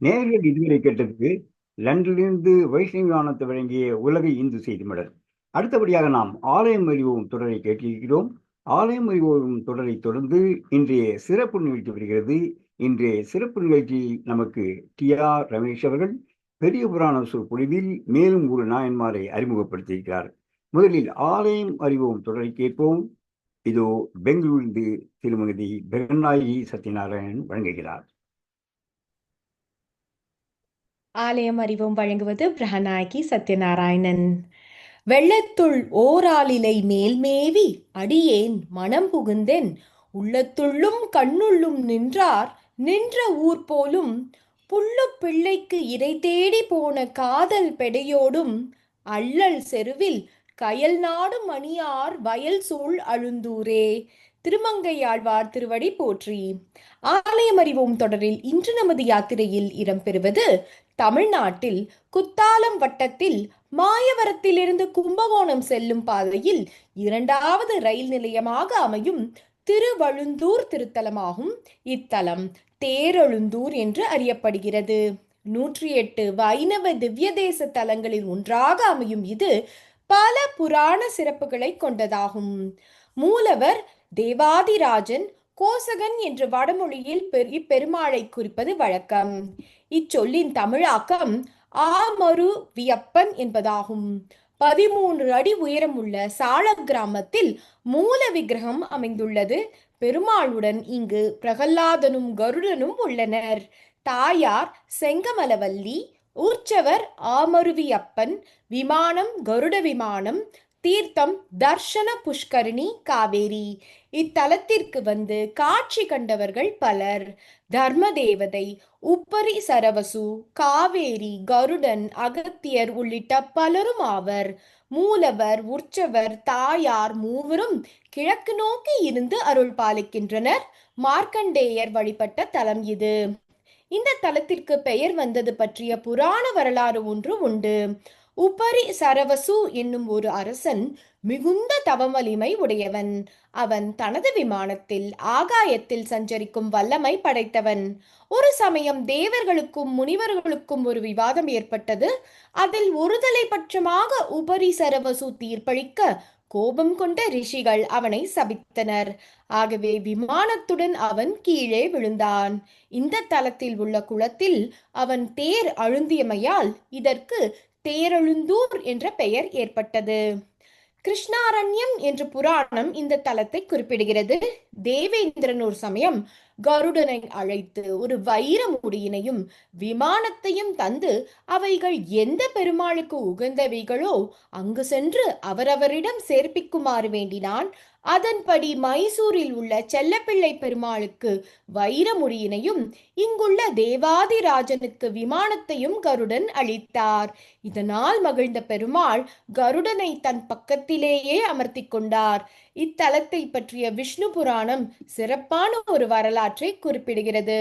நேர்கள் இதுவரை கேட்டதுக்கு லண்டனிலிருந்து வைஷ்ணவி வழங்கிய உலக இந்து செய்தி மடல் அடுத்தபடியாக நாம் ஆலயம் அறிவோம் தொடரை கேட்டிருக்கிறோம். ஆலயம் அறிவோம் தொடரை தொடர்ந்து இன்றைய சிறப்பு நிகழ்ச்சி வருகிறது. இன்றைய சிறப்பு நிகழ்ச்சி நமக்கு டி ஆர் ரமேஷ் அவர்கள் பெரிய புராண சொற்பொழிவில் மேலும் ஒரு நாயன்மாரை அறிமுகப்படுத்தியிருக்கிறார். முதலில் ஆலயம் அறிவோம் தொடரை கேட்போம். இதோ பெங்களூரிலிருந்து திருமதி பெகநாயகி சத்யநாராயணன் வழங்குகிறார். ஆலயம் அறிவும் வழங்குவது பிரகநாயகி சத்யநாராயணன். வெள்ளத்துள் ஓராலிலை மேல்மேவி அடியேன் மனம் புகுந்தென். உள்ளத்துள்ளும் கண்ணுள்ளும் நின்றார் நின்ற ஊர் போலும். புல்லு பிள்ளைக்கு இறை தேடி போன காதல் பெடையோடும். அள்ளல் செருவில் கயல் நாடு மணியார் வயல் சூழ் அழுந்தூரே. திருமங்கையாழ்வார் திருவடி போற்றி. ஆலயம் அறிவோம் தொடரில் இன்று நமது யாத்திரையில் இடம்பெறுவது தமிழ்நாட்டில் குத்தாலம் வட்டத்தில் மாயவரத்திலிருந்து கும்பகோணம் செல்லும் பாதையில் இரண்டாவது ரயில் நிலையமாக அமையும் திருவழுந்தூர் திருத்தலமாகும். இத்தலம் தேரழுந்தூர் என்று அறியப்படுகிறது. நூற்றி எட்டு வைணவ திவ்ய தேச தலங்களில் ஒன்றாக அமையும் இது பல புராண சிறப்புகளை கொண்டதாகும். மூலவர் தேவாதிராஜன் கோசகன் என்ற வடமொழியில் இப்பெருமாளை குறிப்பது வழக்கம். இச்சொல்லின் தமிழாக்கம் ஆமரு வியப்பன் என்பதாகும். பதிமூன்று அடி உயரமுள்ள சால கிராமத்தில் மூல விக்கிரகம் அமைந்துள்ளது. பெருமாளுடன் இங்கு பிரகல்லாதனும் கருடனும் உள்ளனர். தாயார் செங்கமலவல்லி ஊர்ச்சவர் ஆமருவியப்பன் விமானம் கருட விமானம் தீர்த்தம் தர்ஷன புஷ்கரணி காவேரி. இத்தலத்திற்கு வந்து காட்சி கண்டவர்கள் பலர். தர்ம தேவதை உப்பரி சரவசு காவேரி கருடன் அகத்தியர் உள்ளிட்ட பலரும் ஆவர். மூலவர் உற்சவர் தாயார் மூவரும் கிழக்கு நோக்கி இருந்து அருள் பாலிக்கின்றனர். மார்க்கண்டேயர் வழிபட்ட தலம் இது. இந்த தலத்திற்கு பெயர் வந்தது பற்றிய புராண வரலாறு ஒன்று உண்டு. உபரி சரவசு என்னும் ஒரு அரசன் மிகுந்த தவவலிமை உடையவன். அவன் தனது விமானத்தில் ஆகாயத்தில் சஞ்சரிக்கும் வல்லமை படைத்தவன். ஒரு சமயம் தேவர்களுக்கும் முனிவர்களுக்கும் ஒரு விவாதம் ஏற்பட்டது. அதில் ஒருதலை பட்சமாக உபரி சரவசு தீர்ப்பளிக்க கோபம் கொண்ட ரிஷிகள் அவனை சபித்தனர். ஆகவே விமானத்துடன் அவன் கீழே விழுந்தான். இந்த தலத்தில் உள்ள குளத்தில் அவன் தேர் அழுந்தியமையால் இதற்கு தேரெழுந்தூர் என்ற பெயர் ஏற்பட்டது. கிருஷ்ணாரண்யம் என்ற புராணம் இந்த தலத்தை குறிப்பிடுகிறது. தேவேந்திரன் ஒரு சமயம் கருடனை அழைத்து ஒரு வைர முடியினையும் விமானத்தையும் தந்து அவைகள் எந்த பெருமாளுக்கு உகந்தவைகளோ அங்கு சென்று அவரவரிடம் சேர்ப்பிக்குமாறு வேண்டினான். அதன்படி மைசூரில் உள்ள செல்லப்பிள்ளை பெருமாளுக்கு வைரமுடியினையும் இங்குள்ள தேவாதிராஜனுக்கு விமானத்தையும் கருடன் அளித்தார். இதனால் மகிழ்ந்த பெருமாள் கருடனை தன் பக்கத்திலேயே அமர்த்தி கொண்டார். இத்தலத்தை பற்றிய விஷ்ணு புராணம் சிறப்பான ஒரு வரலாற்றை குறிப்பிடுகிறது.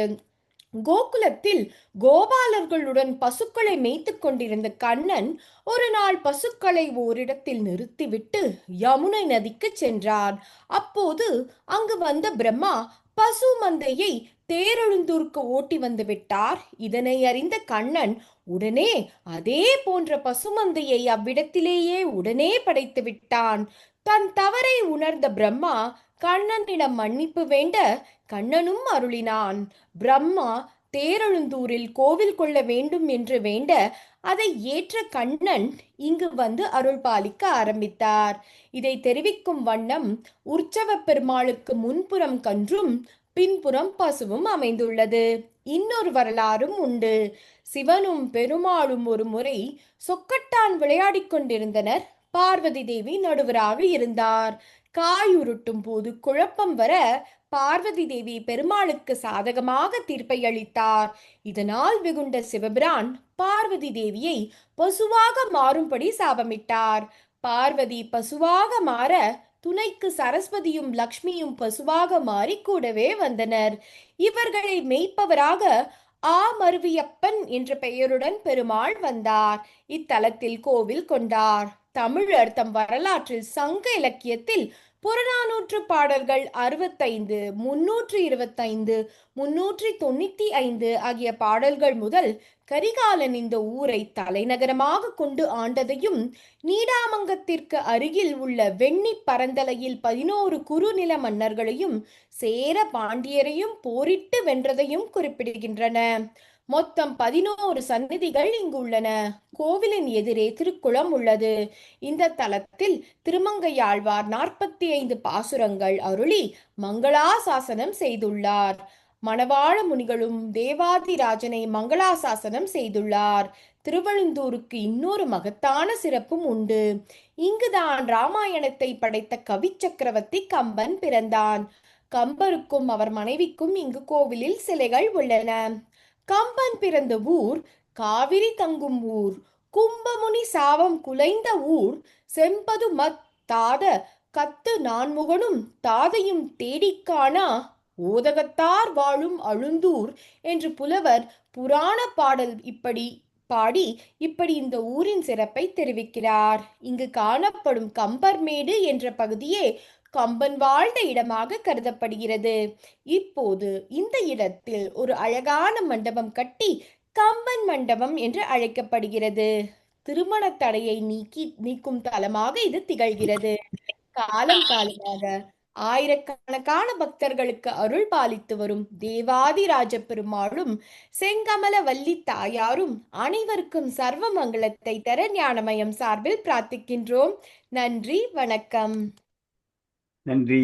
கோகுலத்தில் கோபாலர்களுடன் பசுக்களை மேய்த்து கொண்டிருந்த கண்ணன் ஒரு நாள் பசுக்களை ஓரிடத்தில் நிறுத்திவிட்டு யமுனை நதிக்கு சென்றான். அப்போது அங்கு வந்த பிரம்மா பசு மந்தையை தேரெழுந்தூருக்கு ஓட்டி வந்து விட்டார். இதனை அறிந்த கண்ணன் உடனே அதே போன்ற பசுமந்தையை அவ்விடத்திலேயே உடனே படைத்து விட்டான். தன் தவறை உணர்ந்த பிரம்மா கண்ணனிடம் மன்னிப்பு வேண்ட கண்ணனும் அருளினான். பிரம்மா தேரெழுந்தூரில் கோவில் கொள்ள வேண்டும் என்று வேண்ட அதை ஏற்ற கண்ணன் இங்கு வந்து அருள் பாலிக்க ஆரம்பித்தார். இதை தெரிவிக்கும் வண்ணம் உற்சவ பெருமாளுக்கு முன்புறம் கன்றும் பின்புறம் பசுவும் அமைந்துள்ளது. இன்னொரு வரலாறும் உண்டு. சிவனும் பெருமாளும் ஒரு முறை சொக்கட்டான் விளையாடிக் கொண்டிருந்தனர். பார்வதி தேவி நடுவராக இருந்தார். காய் உருட்டும் போது குழப்பம் வர பார்வதி தேவி பெருமாளுக்கு சாதகமாக தீர்ப்பை அளித்தார். இதனால் வெகுண்ட சிவபிரான் பார்வதி தேவியை பசுவாக மாறும்படி சாபமிட்டார். பார்வதி பசுவாக மாற துணைக்கு சரஸ்வதியும் லக்ஷ்மியும் பசுவாக மாறி கூடவே வந்தனர். இவர்களை மெய்ப்பவராக ஆ மருவியப்பன் என்ற பெயருடன் பெருமாள் வந்தார். இத்தலத்தில் கோவில் கொண்டார். தமிழர் தம் வரலாற்றில் சங்க இலக்கியத்தில் புறநானூற்று பாடல்கள் அறுபத்தைந்து முன்னூற்று இருபத்தைந்து முன்னூற்றி தொண்ணூத்தி ஐந்து ஆகிய பாடல்கள் முதல் கரிகாலன் இந்த ஊரை தலைநகரமாக கொண்டு ஆண்டதையும் நீடாமங்கத்திற்கு அருகில் உள்ள வெண்ணி பரந்தலையில் பதினோரு குறுநில மன்னர்களையும் சேர பாண்டியரையும் போரிட்டு வென்றதையும் குறிப்பிடுகின்றன. மொத்தம் பதினோரு சந்நிதிகள் இங்கு உள்ளன கோவிலின் எதிரே திருக்குளம் உள்ளது. இந்த தலத்தில் திருமங்கையாழ்வார் நாற்பத்தி ஐந்து பாசுரங்கள் அருளி மங்களாசாசனம் செய்துள்ளார். மணவாள முனிகளும் தேவாதிராஜனை மங்களாசாசனம் செய்துள்ளார். திருவழுந்தூருக்கு இன்னொரு மகத்தான சிறப்பும் உண்டு. இங்குதான் ராமாயணத்தை படைத்த கவி சக்கரவர்த்தி கம்பன் பிறந்தான். கம்பருக்கும் அவர் மனைவிக்கும் இங்கு கோவிலில் சிலைகள் உள்ளன. கம்பன் பிறந்த ஊர் காவிரி தங்கும் ஊர். கும்பமுனி சாவம் குலைந்த ஊர். செம்பது மத் தாத கத்து நான்முகனும் தாதையும் தேடிக்கானா ஓதகத்தார் வாழும் அழுந்தூர் என்று புலவர் புராண பாடல் இப்படி பாடி இப்படி இந்த ஊரின் சிறப்பை தெரிவிக்கிறார். இங்கு காணப்படும் கம்பர்மேடு என்ற பகுதியே கம்பன் வாழ்ந்த இடமாக கருதப்படுகிறது. இப்போது இந்த இடத்தில் ஒரு அழகான மண்டபம் கட்டி கம்பன் மண்டபம் என்று அழைக்கப்படுகிறது. திருமண தடையை நீக்கி நீக்கும் தலமாக இது திகழ்கிறது. காலம் காலமாக ஆயிரக்கணக்கான பக்தர்களுக்கு அருள் பாலித்து வரும் தேவாதிராஜ பெருமாளும் செங்கமல வள்ளி தாயாரும் அனைவருக்கும் சர்வ மங்களத்தை தர ஞானமயம் சார்பில் பிரார்த்திக்கின்றோம். நன்றி வணக்கம். நன்றி.